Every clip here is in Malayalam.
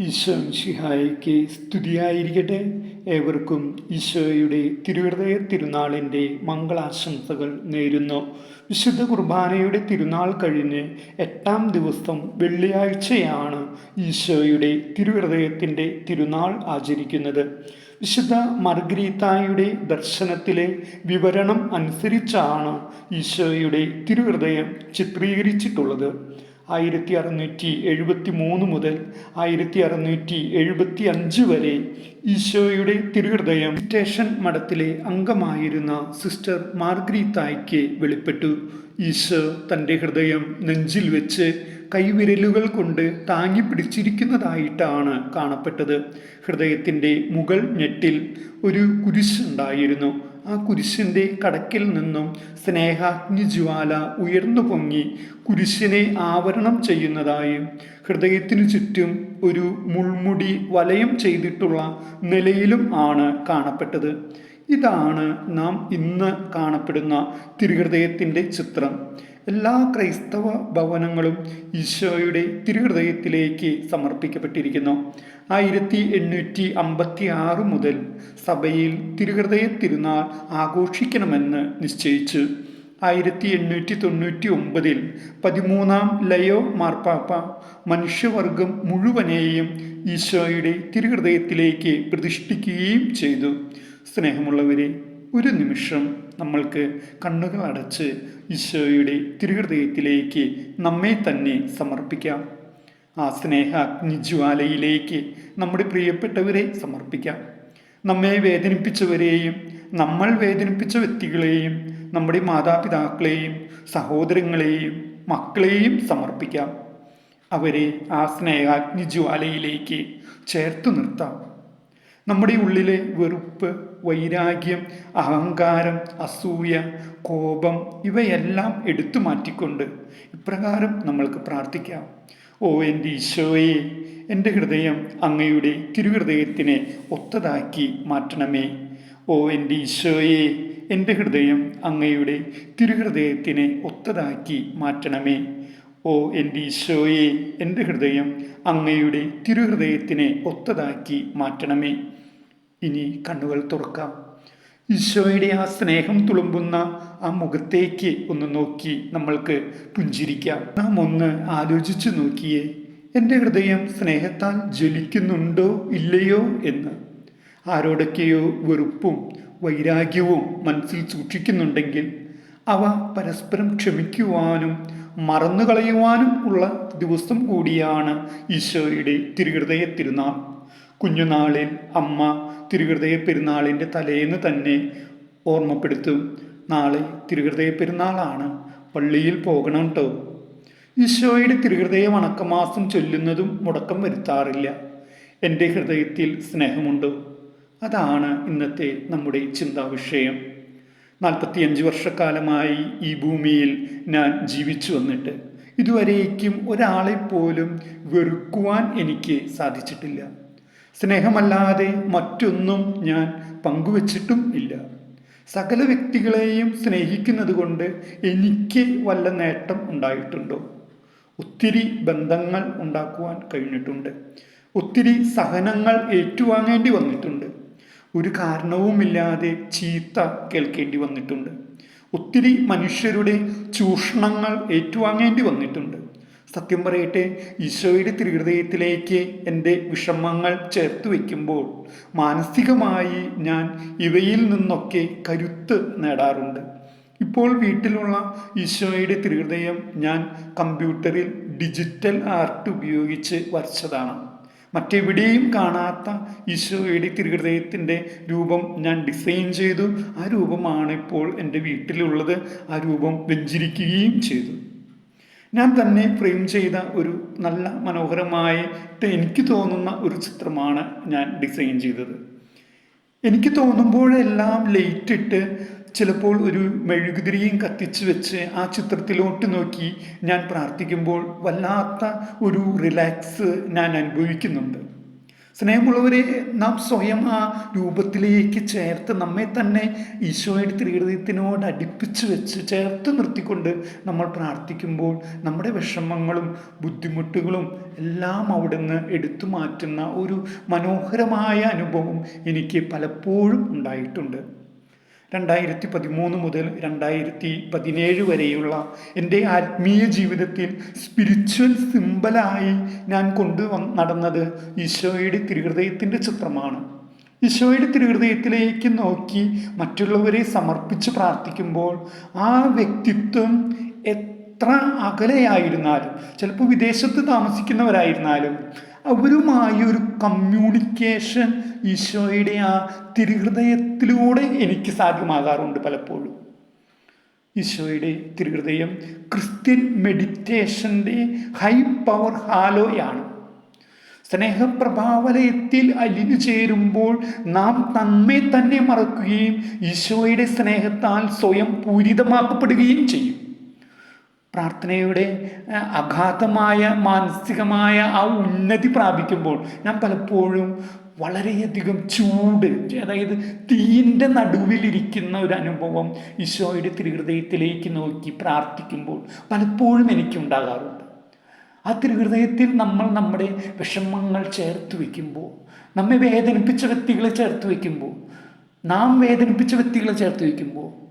ഈശോ ഷിഹായിക്ക് സ്തുതിയായിരിക്കട്ടെ. ഏവർക്കും ഈശോയുടെ തിരുഹൃദയ തിരുനാളിന്റെ മംഗളാശംസകൾ നേരുന്നു. വിശുദ്ധ കുർബാനയുടെ തിരുനാൾ കഴിഞ്ഞ് എട്ടാം ദിവസം വെള്ളിയാഴ്ചയാണ് ഈശോയുടെ തിരുഹൃദയത്തിന്റെ തിരുനാൾ ആചരിക്കുന്നത്. വിശുദ്ധ മർഗ്രീത്തായുടെ ദർശനത്തിലെ വിവരണം അനുസരിച്ചാണ് ഈശോയുടെ തിരുഹൃദയം ചിത്രീകരിച്ചിട്ടുള്ളത്. ആയിരത്തി അറുന്നൂറ്റി എഴുപത്തി മൂന്ന് മുതൽ ആയിരത്തി അറുന്നൂറ്റി എഴുപത്തി അഞ്ച് വരെ ഈശോയുടെ തിരുഹൃദയം സ്റ്റേഷൻ മഠത്തിലെ അംഗമായിരുന്ന സിസ്റ്റർ മാർഗ്രീത്തായ്ക്ക് വെളിപ്പെട്ടു. ഈശോ തന്റെ ഹൃദയം നെഞ്ചിൽ വെച്ച് കൈവിരലുകൾ കൊണ്ട് താങ്ങി പിടിച്ചിരിക്കുന്നതായിട്ടാണ് കാണപ്പെട്ടത്. ഹൃദയത്തിന്റെ മുകൾ ഞെട്ടിൽ ഒരു കുരിശുണ്ടായിരുന്നു. ആ കുരിശിന്റെ കടക്കിൽ നിന്നും സ്നേഹാഗ്നി ജ്വാല ഉയർന്നു പൊങ്ങി കുരിശിനെ ആവരണം ചെയ്യുന്നതായും. ഹൃദയത്തിനു ചുറ്റും ഒരു മുൾമുടി വലയം ചെയ്തിട്ടുള്ള നിലയിലും ആണ് കാണപ്പെട്ടത്. ഇതാണ് നാം ഇന്ന് കാണപ്പെടുന്ന തിരുഹൃദയത്തിന്റെ ചിത്രം. എല്ലാ ക്രൈസ്തവ ഭവനങ്ങളും ഈശോയുടെ തിരുഹൃദയത്തിലേക്ക് സമർപ്പിക്കപ്പെട്ടിരിക്കുന്നു. ആയിരത്തി എണ്ണൂറ്റി അമ്പത്തി ആറ് മുതൽ സഭയിൽ തിരുഹൃദയ തിരുനാൾ ആഘോഷിക്കണമെന്ന് നിശ്ചയിച്ചു. ആയിരത്തി എണ്ണൂറ്റി തൊണ്ണൂറ്റി ഒമ്പതിൽ പതിമൂന്നാം ലയോ മാർപ്പാപ്പ മനുഷ്യവർഗം മുഴുവനെയും ഈശോയുടെ തിരുഹൃദയത്തിലേക്ക് പ്രതിഷ്ഠിക്കുകയും ചെയ്തു. സ്നേഹമുള്ളവരെ ഒരു നിമിഷം നമ്മൾക്ക് കണ്ണുകൾ അടച്ച് ഈശോയുടെ തിരുഹൃദയത്തിലേക്ക് നമ്മെ തന്നെ സമർപ്പിക്കാം. ആ സ്നേഹ അഗ്നിജ്വാലയിലേക്ക് നമ്മുടെ പ്രിയപ്പെട്ടവരെ സമർപ്പിക്കാം. നമ്മെ വേദനിപ്പിച്ചവരെയും നമ്മൾ വേദനിപ്പിച്ച വ്യക്തികളെയും നമ്മുടെ മാതാപിതാക്കളെയും സഹോദരങ്ങളെയും മക്കളെയും സമർപ്പിക്കാം. അവരെ ആ സ്നേഹാഗ്നിജ്വാലയിലേക്ക് ചേർത്ത് നിർത്താം. നമ്മുടെ ഉള്ളിലെ വെറുപ്പ് വൈരാഗ്യം അഹങ്കാരം അസൂയ കോപം ഇവയെല്ലാം എടുത്തു മാറ്റിക്കൊണ്ട് ഇപ്രകാരം നമ്മൾക്ക് പ്രാർത്ഥിക്കാം. ഓ എന്റെ ഈശോയെ എന്റെ ഹൃദയം അങ്ങയുടെ തിരുഹൃദയത്തിനെ ഒത്തതാക്കി മാറ്റണമേ. ഓ എന്റെ ഈശോയെ എന്റെ ഹൃദയം അങ്ങയുടെ തിരുഹൃദയത്തിനെ ഒത്തതാക്കി മാറ്റണമേ. ഓ എന്റെ ഈശോയെ എന്റെ ഹൃദയം അങ്ങയുടെ തിരുഹൃദയത്തിനെ ഒത്തതാക്കി മാറ്റണമേ. ഇനി കണ്ണുകൾ തുറക്കാം. ഈശോയുടെ ആ സ്നേഹം തുളുമ്പുന്ന ആ മുഖത്തേക്ക് ഒന്ന് നോക്കി നമ്മൾക്ക് പുഞ്ചിരിക്കാം. നാം ഒന്ന് ആലോചിച്ചു നോക്കിയേ എന്റെ ഹൃദയം സ്നേഹത്താൽ ജ്വലിക്കുന്നുണ്ടോ ഇല്ലയോ എന്ന്. ആരോടൊക്കെയോ വെറുപ്പും വൈരാഗ്യവും മനസ്സിൽ സൂക്ഷിക്കുന്നുണ്ടെങ്കിൽ അവ പരസ്പരം ക്ഷമിക്കുവാനും മറന്നുകളയുവാനും ഉള്ള ദിവസം കൂടിയാണ് ഈശോയുടെ തിരുഹൃദയ തിരുനാൾ. കുഞ്ഞുനാളിൽ അമ്മ തിരുഹൃദയ പെരുന്നാളിന്റെ തലേന്ന് തന്നെ ഓർമ്മപ്പെടുത്തും. നാളെ തിരുഹൃദയ പെരുന്നാളാണ്. പള്ളിയിൽ പോകണം കേട്ടോ ഈശോയുടെ തിരുഹൃദയ വണക്കമാസം ചൊല്ലുന്നതും മുടക്കം വരുത്താറില്ല. എന്റെ ഹൃദയത്തിൽ സ്നേഹമുണ്ട്? അതാണ് ഇന്നത്തെ നമ്മുടെ ചിന്താ വിഷയം നാൽപ്പത്തിയഞ്ച് വർഷക്കാലമായി ഈ ഭൂമിയിൽ ഞാൻ ജീവിച്ചു വന്നിട്ട് ഇതുവരേക്കും ഒരാളെപ്പോലും വെറുക്കുവാൻ എനിക്ക് സാധിച്ചിട്ടില്ല. സ്നേഹമല്ലാതെ മറ്റൊന്നും ഞാൻ പങ്കുവച്ചിട്ടും ഇല്ല. സകല വ്യക്തികളെയും സ്നേഹിക്കുന്നത് കൊണ്ട് എനിക്ക് വല്ല നേട്ടം ഉണ്ടായിട്ടുണ്ടോ? ഒത്തിരി ബന്ധങ്ങൾ ഉണ്ടാക്കുവാൻ കഴിഞ്ഞിട്ടുണ്ട്. ഒത്തിരി സഹനങ്ങൾ ഏറ്റുവാങ്ങേണ്ടി വന്നിട്ടുണ്ട്. ഒരു കാരണവുമില്ലാതെ ചീത്ത കേൾക്കേണ്ടി വന്നിട്ടുണ്ട്. ഒത്തിരി മനുഷ്യരുടെ ചൂഷണങ്ങൾ ഏറ്റുവാങ്ങേണ്ടി വന്നിട്ടുണ്ട്. സത്യം പറയട്ടെ ഈശോയുടെ തിരുഹൃദയത്തിലേക്ക് എന്റെ വിഷമങ്ങൾ ചേർത്ത് വയ്ക്കുമ്പോൾ മാനസികമായി ഞാൻ ഇവയിൽ നിന്നൊക്കെ കരുത്ത് നേടാറുണ്ട്. ഇപ്പോൾ വീട്ടിലുള്ള ഈശോയുടെ തിരുഹൃദയം ഞാൻ കമ്പ്യൂട്ടറിൽ ഡിജിറ്റൽ ആർട്ട് ഉപയോഗിച്ച് വരച്ചതാണ്. മറ്റെവിടെയും കാണാത്ത ഈശോയുടെ തിരുഹൃദയത്തിന്റെ രൂപം ഞാൻ ഡിസൈൻ ചെയ്തു. ആ രൂപമാണ് ഇപ്പോൾ എന്റെ വീട്ടിലുള്ളത്. ആ രൂപം വെഞ്ചിരിക്കുകയും ചെയ്തു. ഞാൻ തന്നെ ഫ്രെയിം ചെയ്ത ഒരു നല്ല മനോഹരമായ എനിക്ക് തോന്നുന്ന ഒരു ചിത്രമാണ് ഞാൻ ഡിസൈൻ ചെയ്തത്. എനിക്ക് തോന്നുമ്പോഴെല്ലാം ലൈറ്റ് ഇട്ട് ചിലപ്പോൾ ഒരു മെഴുകുതിരിയും കത്തിച്ച് വെച്ച് ആ ചിത്രത്തിലോട്ട് നോക്കി ഞാൻ പ്രാർത്ഥിക്കുമ്പോൾ വല്ലാത്ത ഒരു റിലാക്സ് ഞാൻ അനുഭവിക്കുന്നുണ്ട്. സ്നേഹമുള്ളവരെ നാം സ്വയം ആ രൂപത്തിലേക്ക് ചേർത്ത് നമ്മെ തന്നെ ഈശോയുടെ ത്രിഹൃദയത്തിനോട് അടുപ്പിച്ച് വെച്ച് ചേർത്ത് നിർത്തിക്കൊണ്ട് നമ്മൾ പ്രാർത്ഥിക്കുമ്പോൾ നമ്മുടെ വിഷമങ്ങളും ബുദ്ധിമുട്ടുകളും എല്ലാം അവിടുന്ന് എടുത്തു മാറ്റുന്ന ഒരു മനോഹരമായ അനുഭവം എനിക്ക് പലപ്പോഴും ഉണ്ടായിട്ടുണ്ട്. രണ്ടായിരത്തി പതിമൂന്ന് മുതൽ രണ്ടായിരത്തി പതിനേഴ് വരെയുള്ള എന്റെ ആത്മീയ ജീവിതത്തിൽ സ്പിരിച്വൽ സിമ്പലായി ഞാൻ കൊണ്ടു നടന്നത് ഈശോയുടെ തിരുഹൃദയത്തിന്റെ ചിത്രമാണ്. ഈശോയുടെ തിരുഹൃദയത്തിലേക്ക് നോക്കി മറ്റുള്ളവരെ സമർപ്പിച്ച് പ്രാർത്ഥിക്കുമ്പോൾ ആ വ്യക്തിത്വം എത്ര അകലെയായിരുന്നാലും ചിലപ്പോൾ വിദേശത്ത് താമസിക്കുന്നവരായിരുന്നാലും അവരുമായി ഒരു കമ്മ്യൂണിക്കേഷൻ ഈശോയുടെ ആ തിരുഹൃദയത്തിലൂടെ എനിക്ക് സാധ്യമാകാറുണ്ട് പലപ്പോഴും. ഈശോയുടെ തിരുഹൃദയം ക്രിസ്ത്യൻ മെഡിറ്റേഷന്റെ ഹൈ പവർ ഹാലോയാണ്. സ്നേഹപ്രഭാവലയത്തിൽ അലിഞ്ഞു ചേരുമ്പോൾ നാം നമ്മെ തന്നെ മറക്കുകയും ഈശോയുടെ സ്നേഹത്താൽ സ്വയം പൂരിതമാക്കപ്പെടുകയും ചെയ്യും. പ്രാർത്ഥനയുടെ അഗാധമായ മാനസികമായ ആ ഉന്നതി പ്രാപിക്കുമ്പോൾ ഞാൻ പലപ്പോഴും വളരെയധികം ചൂട് അതായത് തീന്റെ നടുവിലിരിക്കുന്ന ഒരു അനുഭവം ഈശോയുടെ തിരുഹൃദയത്തിലേക്ക് നോക്കി പ്രാർത്ഥിക്കുമ്പോൾ പലപ്പോഴും എനിക്കുണ്ടാകാറുണ്ട്. ആ തിരുഹൃദയത്തിൽ നമ്മൾ നമ്മുടെ വിഷമങ്ങൾ ചേർത്ത് വയ്ക്കുമ്പോൾ നമ്മെ വേദനിപ്പിച്ച വ്യക്തികളെ ചേർത്ത് വയ്ക്കുമ്പോൾ നാം വേദനിപ്പിച്ച വ്യക്തികളെ ചേർത്ത് വയ്ക്കുമ്പോൾ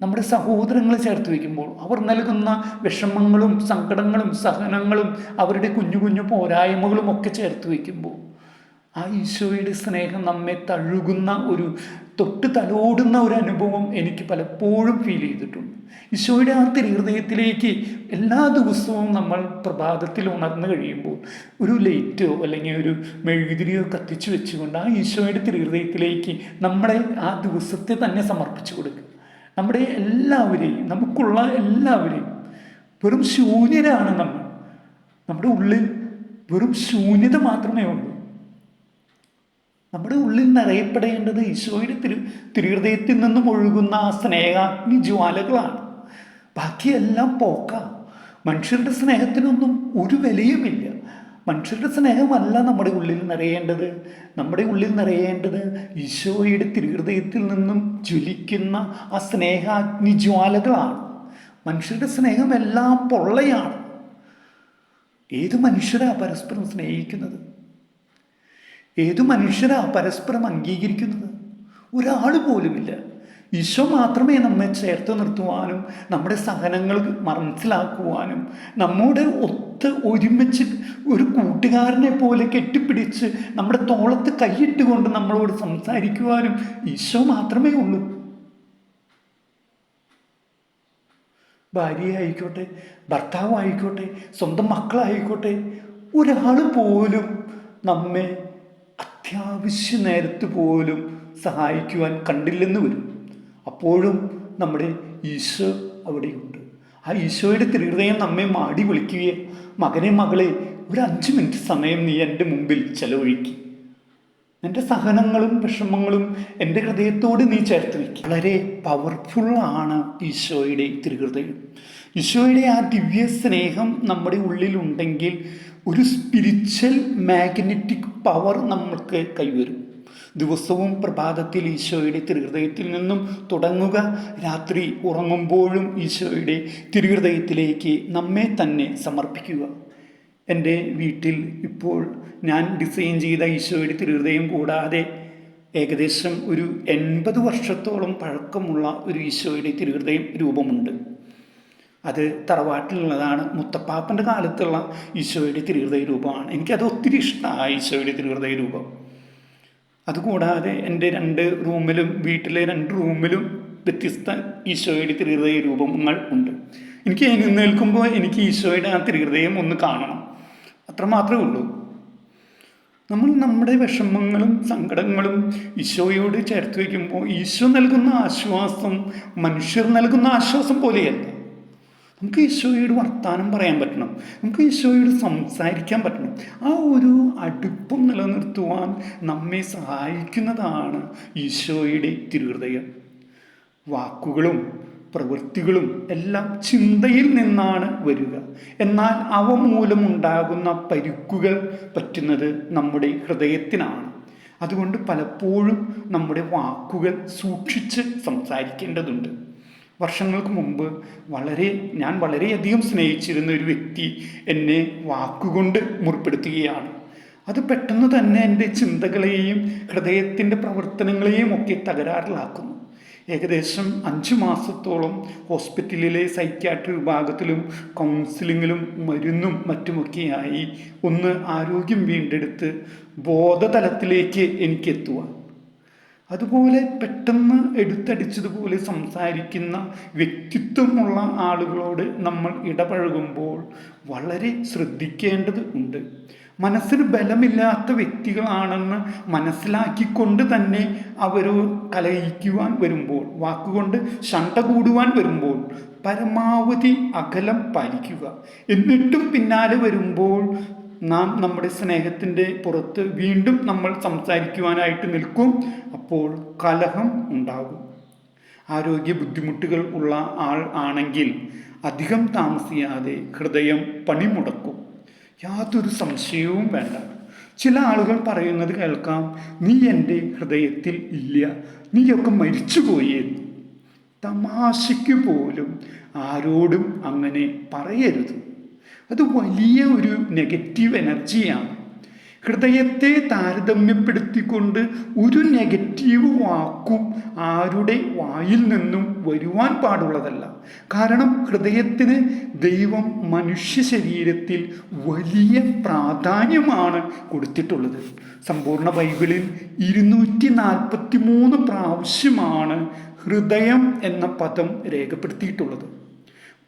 നമ്മുടെ സഹോദരങ്ങളെ ചേർത്ത് വയ്ക്കുമ്പോൾ അവർ നൽകുന്ന വിഷമങ്ങളും സങ്കടങ്ങളും സഹനങ്ങളും അവരുടെ കുഞ്ഞു കുഞ്ഞു പോരായ്മകളും ഒക്കെ ചേർത്ത് വയ്ക്കുമ്പോൾ ആ ഈശോയുടെ സ്നേഹം നമ്മെ തഴുകുന്ന ഒരു തൊട്ട് തലോടുന്ന ഒരു അനുഭവം എനിക്ക് പലപ്പോഴും ഫീൽ ചെയ്തിട്ടുണ്ട്. ഈശോയുടെ ആ തിരുഹൃദയത്തിലേക്ക് എല്ലാ ദിവസവും നമ്മൾ പ്രഭാതത്തിൽ ഉണർന്നു കഴിയുമ്പോൾ ഒരു ലൈറ്റോ അല്ലെങ്കിൽ ഒരു മെഴുകുതിരിയോ കത്തിച്ചു വെച്ചുകൊണ്ട് ആ ഈശോയുടെ തിരുഹൃദയത്തിലേക്ക് നമ്മളെ ആ ദിവസത്തെ തന്നെ സമർപ്പിച്ചു കൊടുക്കുക നമ്മുടെ എല്ലാവരെയും നമുക്കുള്ള എല്ലാവരെയും വെറും ശൂന്യരാണ് നമ്മൾ. നമ്മുടെ ഉള്ളിൽ വെറും ശൂന്യത മാത്രമേ ഉള്ളൂ. നമ്മുടെ ഉള്ളിൽ നിറയപ്പെടേണ്ടത് ഈശോയുടെ തിരു തിരുഹൃദയത്തിൽ നിന്നും ഒഴുകുന്ന ആ സ്നേഹാഗ്നി ജ്വാലകളാണ്. ബാക്കിയെല്ലാം പോക്കാം. മനുഷ്യരുടെ സ്നേഹത്തിനൊന്നും ഒരു വിലയുമില്ല. മനുഷ്യരുടെ സ്നേഹമല്ല നമ്മുടെ ഉള്ളിൽ നിറയേണ്ടത്. നമ്മുടെ ഉള്ളിൽ നിറയേണ്ടത് ഈശോയുടെ തിരുഹൃദയത്തിൽ നിന്നും ജ്വലിക്കുന്ന ആ സ്നേഹാഗ്നിജ്വാലകളാണ് മനുഷ്യരുടെ സ്നേഹമെല്ലാം പൊള്ളയാണ്. ഏത് മനുഷ്യരാ പരസ്പരം സ്നേഹിക്കുന്നത്? ഏത് മനുഷ്യരാ പരസ്പരം അംഗീകരിക്കുന്നത്? ഒരാൾ പോലുമില്ല. ഈശോ മാത്രമേ നമ്മെ ചേർത്ത് നിർത്തുവാനും നമ്മുടെ സഹനങ്ങൾ മനസ്സിലാക്കുവാനും നമ്മുടെ ഒത്ത് ഒരുമിച്ച് ഒരു കൂട്ടുകാരനെ പോലെ കെട്ടിപ്പിടിച്ച് നമ്മുടെ തോളത്ത് കൈയിട്ടുകൊണ്ട് നമ്മളോട് സംസാരിക്കുവാനും ഈശോ മാത്രമേ ഉള്ളൂ. ഭാര്യയായിക്കോട്ടെ ഭർത്താവായിക്കോട്ടെ സ്വന്തം മക്കളായിക്കോട്ടെ ഒരാൾ പോലും നമ്മെ അത്യാവശ്യ നേരത്ത് പോലും സഹായിക്കുവാൻ കണ്ടില്ലെന്ന് വരും. അപ്പോഴും നമ്മുടെ ഈശോ അവിടെയുണ്ട്. ആ ഈശോയുടെ തിരുഹൃദയം നമ്മെ മാടി വിളിക്കുകയും മകനെ മകളെ ഒരു അഞ്ച് മിനിറ്റ് സമയം നീ എന്റെ മുമ്പിൽ ചെലവഴിക്കി. എന്റെ സഹനങ്ങളും വിഷമങ്ങളും എന്റെ ഹൃദയത്തോട് നീ ചേർത്ത് വയ്ക്കും വളരെ പവർഫുൾ ആണ് ഈശോയുടെ തിരുഹൃദയം. ഈശോയുടെ ആ ദിവ്യ സ്നേഹം നമ്മുടെ ഉള്ളിലുണ്ടെങ്കിൽ ഒരു സ്പിരിച്വൽ മാഗ്നറ്റിക് പവർ നമ്മൾക്ക് കൈവരും. ദിവസവും പ്രഭാതത്തിൽ ഈശോയുടെ തിരുഹൃദയത്തിൽ നിന്നും തുടങ്ങുക. രാത്രി ഉറങ്ങുമ്പോഴും ഈശോയുടെ തിരുഹൃദയത്തിലേക്ക് നമ്മെ തന്നെ സമർപ്പിക്കുക. എന്റെ വീട്ടിൽ ഇപ്പോൾ ഞാൻ ഡിസൈൻ ചെയ്ത ഈശോയുടെ തിരുഹൃദയം കൂടാതെ ഏകദേശം ഒരു എൺപത് വർഷത്തോളം പഴക്കമുള്ള ഒരു ഈശോയുടെ തിരുഹൃദയം രൂപമുണ്ട്. അത് തറവാട്ടിലുള്ളതാണ് മുത്തപ്പാപ്പന്റെ കാലത്തുള്ള ഈശോയുടെ തിരുഹൃദയ രൂപമാണ്. എനിക്കത് ഒത്തിരി ഇഷ്ടമാണ് ഈശോയുടെ തിരുഹൃദയ രൂപം. അതുകൂടാതെ എന്റെ രണ്ട് റൂമിലും വീട്ടിലെ രണ്ട് റൂമിലും വ്യത്യസ്ത ഈശോയുടെ തിരുഹൃദയ രൂപങ്ങൾ ഉണ്ട്. എനിക്ക് എഴുന്നേൽക്കുമ്പോൾ എനിക്ക് ഈശോയുടെ ആ തിരുഹൃദയം ഒന്ന് കാണണം. അത്രമാത്രമേ ഉള്ളൂ. നമ്മൾ നമ്മുടെ വിഷമങ്ങളും സങ്കടങ്ങളും ഈശോയോട് ചേർത്ത് വയ്ക്കുമ്പോൾ ഈശോ നൽകുന്ന ആശ്വാസം മനുഷ്യർ നൽകുന്ന ആശ്വാസം പോലെയല്ല. നമുക്ക് ഈശോയോട് വർത്താനം പറയാൻ പറ്റണം. നമുക്ക് ഈശോയോട് സംസാരിക്കാൻ പറ്റണം. ആ ഒരു അടുപ്പം നിലനിർത്തുവാൻ നമ്മെ സഹായിക്കുന്നതാണ് ഈശോയുടെ തിരുഹൃദയം. വാക്കുകളും പ്രവൃത്തികളും എല്ലാം ചിന്തയിൽ നിന്നാണ് വരിക. എന്നാൽ അവ മൂലമുണ്ടാകുന്ന പരുക്കുകൾ പറ്റുന്നത് നമ്മുടെ ഹൃദയത്തിനാണ്. അതുകൊണ്ട് പലപ്പോഴും നമ്മുടെ വാക്കുകൾ സൂക്ഷിച്ച് സംസാരിക്കേണ്ടതുണ്ട്. വർഷങ്ങൾക്ക് മുമ്പ് വളരെ ഞാൻ വളരെയധികം സ്നേഹിച്ചിരുന്ന ഒരു വ്യക്തി എന്നെ വാക്കുകൊണ്ട് മുറിപ്പെടുത്തുകയാണ്. അത് പെട്ടെന്ന് തന്നെ എന്റെ ചിന്തകളെയും ഹൃദയത്തിന്റെ പ്രവർത്തനങ്ങളെയും ഒക്കെ തകരാറിലാക്കുന്നു. ഏകദേശം അഞ്ച് മാസത്തോളം ഹോസ്പിറ്റലിലെ സൈക്യാട്രി വിഭാഗത്തിലും കൗൺസിലിങ്ങിലും മരുന്നും മറ്റുമൊക്കെയായി ഒന്ന് ആരോഗ്യം വീണ്ടെടുത്ത് ബോധതലത്തിലേക്ക് എനിക്ക് എത്തുവാൻ അതുപോലെ പെട്ടെന്ന് എടുത്തടിച്ചതുപോലെ സംസാരിക്കുന്ന വ്യക്തിത്വമുള്ള ആളുകളോട് നമ്മൾ ഇടപഴകുമ്പോൾ വളരെ ശ്രദ്ധിക്കേണ്ടത് ഉണ്ട്. മനസ്സിന് ബലമില്ലാത്ത വ്യക്തികളാണെന്ന് മനസ്സിലാക്കിക്കൊണ്ട് തന്നെ അവർ കലഹിക്കുവാൻ വരുമ്പോൾ വാക്കുകൊണ്ട് ശണ്ട കൂടുവാൻ വരുമ്പോൾ പരമാവധി അകലം പാലിക്കുക. എന്നിട്ടും പിന്നാലെ വരുമ്പോൾ നാം നമ്മുടെ സ്നേഹത്തിന്റെ പുറത്ത് വീണ്ടും നമ്മൾ സംസാരിക്കുവാനായിട്ട് നിൽക്കും. അപ്പോൾ കലഹം ഉണ്ടാകും. ആരോഗ്യ ബുദ്ധിമുട്ടുകൾ ഉള്ള ആൾ ആണെങ്കിൽ അധികം താമസിയാതെ ഹൃദയം പണിമുടക്കും. യാതൊരു സംശയവും വേണ്ട. ചില ആളുകൾ പറയുന്നത് കേൾക്കാം നീ എന്റെ ഹൃദയത്തിൽ ഇല്ല. നീയൊക്കെ മരിച്ചുപോയി. എന്ന് തമാശയ്ക്ക് പോലും ആരോടും അങ്ങനെ പറയരുത്. അത് വലിയ ഒരു നെഗറ്റീവ് എനർജിയാണ് ഹൃദയത്തെ താരതമ്യപ്പെടുത്തിക്കൊണ്ട് ഒരു നെഗറ്റീവ് വാക്കും ആരുടെ വായിൽ നിന്നും വരുവാൻ പാടുള്ളതല്ല. കാരണം ഹൃദയത്തിന് ദൈവം മനുഷ്യ ശരീരത്തിൽ വലിയ പ്രാധാന്യമാണ് കൊടുത്തിട്ടുള്ളത്. സമ്പൂർണ ബൈബിളിൽ ഇരുന്നൂറ്റി നാൽപ്പത്തി മൂന്ന് പ്രാവശ്യമാണ് ഹൃദയം എന്ന പദം രേഖപ്പെടുത്തിയിട്ടുള്ളത്.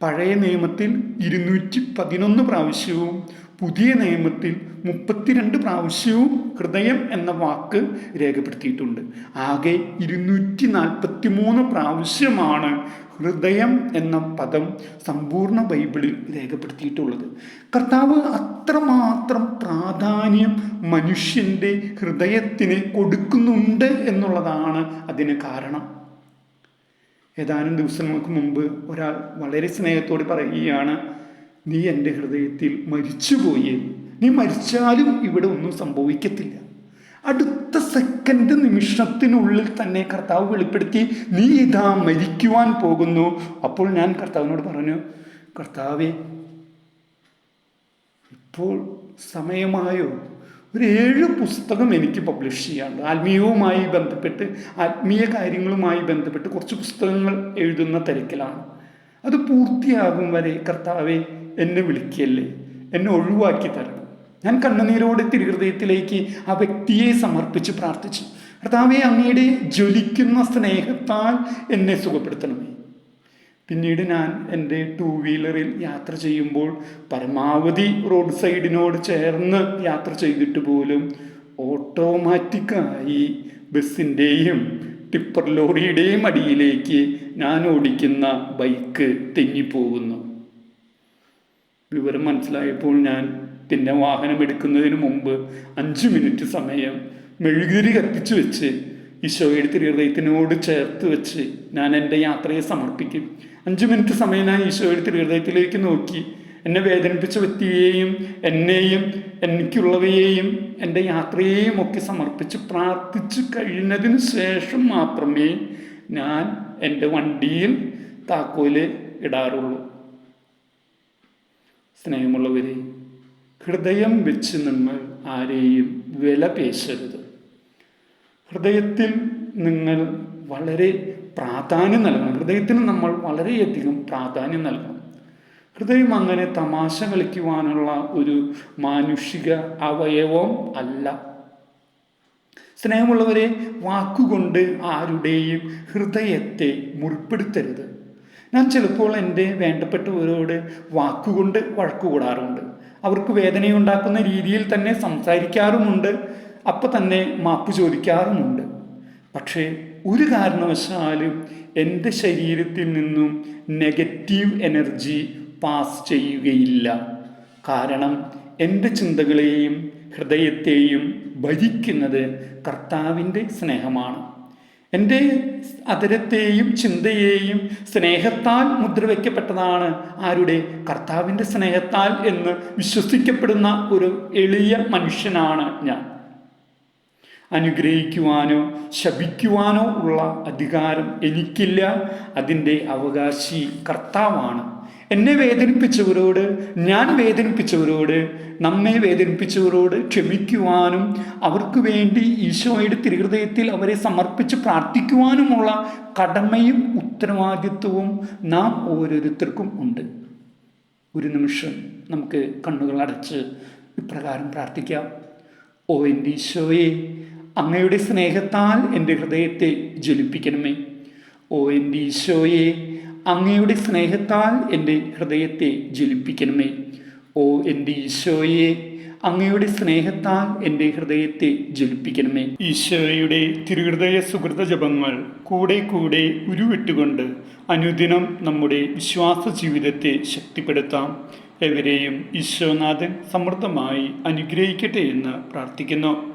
പഴയ നിയമത്തിൽ ഇരുന്നൂറ്റി പതിനൊന്ന് പ്രാവശ്യവും പുതിയ നിയമത്തിൽ മുപ്പത്തിരണ്ട് പ്രാവശ്യവും ഹൃദയം എന്ന വാക്ക് രേഖപ്പെടുത്തിയിട്ടുണ്ട്. ആകെ ഇരുന്നൂറ്റി നാൽപ്പത്തി മൂന്ന് പ്രാവശ്യമാണ് ഹൃദയം എന്ന പദം സമ്പൂർണ ബൈബിളിൽ രേഖപ്പെടുത്തിയിട്ടുള്ളത്. കർത്താവ് അത്രമാത്രം പ്രാധാന്യം മനുഷ്യന്റെ ഹൃദയത്തിന് കൊടുക്കുന്നുണ്ട് എന്നുള്ളതാണ് അതിന് കാരണം. ഏതാനും ദിവസങ്ങൾക്ക് മുമ്പ് ഒരാൾ വളരെ സ്നേഹത്തോടെ പറയുകയാണ് നീ എന്റെ ഹൃദയത്തിൽ മരിച്ചുപോയി. നീ മരിച്ചാലും ഇവിടെ ഒന്നും സംഭവിക്കത്തില്ല. അടുത്ത സെക്കൻഡ് നിമിഷത്തിനുള്ളിൽ തന്നെ കർത്താവ് വെളിപ്പെടുത്തി നീ ഇതാ മരിക്കുവാൻ പോകുന്നു. അപ്പോൾ ഞാൻ കർത്താവിനോട് പറഞ്ഞു കർത്താവേ ഇപ്പോൾ സമയമായോ? ഒരു ഏഴ് പുസ്തകം എനിക്ക് പബ്ലിഷ് ചെയ്യാനുണ്ട് ആത്മീയവുമായി ബന്ധപ്പെട്ട് ആത്മീയ കാര്യങ്ങളുമായി ബന്ധപ്പെട്ട് കുറച്ച് പുസ്തകങ്ങൾ എഴുതുന്ന തിരക്കിലാണ്. അത് പൂർത്തിയാകും വരെ കർത്താവെ എന്നെ വിളിക്കല്ലേ? എന്നെ ഒഴിവാക്കി തരണം. ഞാൻ കണ്ണുനീരോടെ തിരുഹൃദയത്തിലേക്ക് ആ വ്യക്തിയെ സമർപ്പിച്ച് പ്രാർത്ഥിച്ചു. കർത്താവെ അങ്ങയുടെ ജ്വലിക്കുന്ന സ്നേഹത്താൽ എന്നെ സുഖപ്പെടുത്തണമേ. പിന്നീട് ഞാൻ എന്റെ ടൂ വീലറിൽ യാത്ര ചെയ്യുമ്പോൾ പരമാവധി റോഡ് സൈഡിനോട് ചേർന്ന് യാത്ര ചെയ്തിട്ട് പോലും ഓട്ടോമാറ്റിക്കായി ബസ്സിന്റെയും ടിപ്പർ ലോറിയുടെയും അടിയിലേക്ക് ഞാൻ ഓടിക്കുന്ന ബൈക്ക് തെന്നിപ്പോകുന്നു. വിവരം മനസ്സിലായപ്പോൾ ഞാൻ പിന്നെ വാഹനം എടുക്കുന്നതിന് മുമ്പ് അഞ്ച് മിനിറ്റ് സമയം മെഴുകുതിരി കത്തിച്ചു വെച്ച് ഈശോയുടെ തിരുഹൃദയത്തിനോട് ചേർത്ത് വെച്ച് ഞാൻ എന്റെ യാത്രയെ സമർപ്പിക്കും. അഞ്ച് മിനിറ്റ് സമയം ഞാൻ ഈശോയുടെ ഹൃദയത്തിലേക്ക് നോക്കി. എന്നെ വേദനിപ്പിച്ച വ്യക്തിയെയും എന്നെയും എനിക്കുള്ളവയെയും എന്റെ യാത്രയെയും ഒക്കെ സമർപ്പിച്ച് പ്രാർത്ഥിച്ച് കഴിഞ്ഞതിന് ശേഷം മാത്രമേ ഞാൻ എന്റെ വണ്ടിയിൽ താക്കോൽ ഇടാറുള്ളൂ. സ്നേഹമുള്ളവരെ ഹൃദയം വെച്ച് നിങ്ങൾ ആരെയും വില പേശരുത് ഹൃദയത്തിൽ നിങ്ങൾ വളരെ പ്രാധാന്യം നൽകണം. ഹൃദയത്തിന് നമ്മൾ വളരെയധികം പ്രാധാന്യം നൽകണം. ഹൃദയം അങ്ങനെ തമാശ കളിക്കുവാനുള്ള ഒരു മാനുഷിക അവയവം അല്ല. സ്നേഹമുള്ളവരെ വാക്കുകൊണ്ട് ആരുടെയും ഹൃദയത്തെ മുറിപ്പെടുത്തരുത്. ഞാൻ ചിലപ്പോൾ എന്റെ വേണ്ടപ്പെട്ടവരോട് വാക്കുകൊണ്ട് വഴക്കുകൂടാറുണ്ട്. അവർക്ക് വേദനയുണ്ടാക്കുന്ന രീതിയിൽ തന്നെ സംസാരിക്കാറുമുണ്ട്. അപ്പം തന്നെ മാപ്പ് ചോദിക്കാറുമുണ്ട്. പക്ഷേ ഒരു കാരണവശാലും എന്റെ ശരീരത്തിൽ നിന്നും നെഗറ്റീവ് എനർജി പാസ് ചെയ്യുകയില്ല. കാരണം എന്റെ ചിന്തകളെയും ഹൃദയത്തെയും ഭരിക്കുന്നത് കർത്താവിന്റെ സ്നേഹമാണ്. എന്റെ അതരത്തെയും ചിന്തയെയും സ്നേഹത്താൽ മുദ്രവയ്ക്കപ്പെട്ടതാണ് ആരുടെ? കർത്താവിന്റെ സ്നേഹത്താൽ എന്ന് വിശ്വസിക്കപ്പെടുന്ന ഒരു എളിയ മനുഷ്യനാണ് ഞാൻ. അനുഗ്രഹിക്കുവാനോ ശപിക്കുവാനോ ഉള്ള അധികാരം എനിക്കില്ല. അതിന്റെ അവകാശി കർത്താവാണ്. എന്നെ വേദനിപ്പിച്ചവരോട് ഞാൻ വേദനിപ്പിച്ചവരോട് നമ്മെ വേദനിപ്പിച്ചവരോട് ക്ഷമിക്കുവാനും അവർക്ക് വേണ്ടി ഈശോയുടെ തിരുഹൃദയത്തിൽ അവരെ സമർപ്പിച്ച് പ്രാർത്ഥിക്കുവാനുമുള്ള കടമയും ഉത്തരവാദിത്വവും നാം ഓരോരുത്തർക്കും ഉണ്ട്. ഒരു നിമിഷം നമുക്ക് കണ്ണുകൾ അടച്ച് ഇപ്രകാരം പ്രാർത്ഥിക്കാം. ഓ എന്റെ ഈശോയെ അങ്ങയുടെ സ്നേഹത്താൽ എന്റെ ഹൃദയത്തെ ജ്വലിപ്പിക്കണമേ. ഓ എന്റെ ഈശോയെ അങ്ങയുടെ സ്നേഹത്താൽ എന്റെ ഹൃദയത്തെ ജ്വലിപ്പിക്കണമേ. ഓ എന്റെ ഈശോയെ അങ്ങയുടെ സ്നേഹത്താൽ എന്റെ ഹൃദയത്തെ ജ്വലിപ്പിക്കണമേ. ഈശോയുടെ തിരുഹൃദയ സുഹൃത ജപങ്ങൾ കൂടെ കൂടെ ഉരുവിട്ടുകൊണ്ട് അനുദിനം നമ്മുടെ വിശ്വാസ ജീവിതത്തെ ശക്തിപ്പെടുത്താം. എവരെയും ഈശോനാഥൻ സമൃദ്ധമായി അനുഗ്രഹിക്കട്ടെ എന്ന് പ്രാർത്ഥിക്കുന്നു.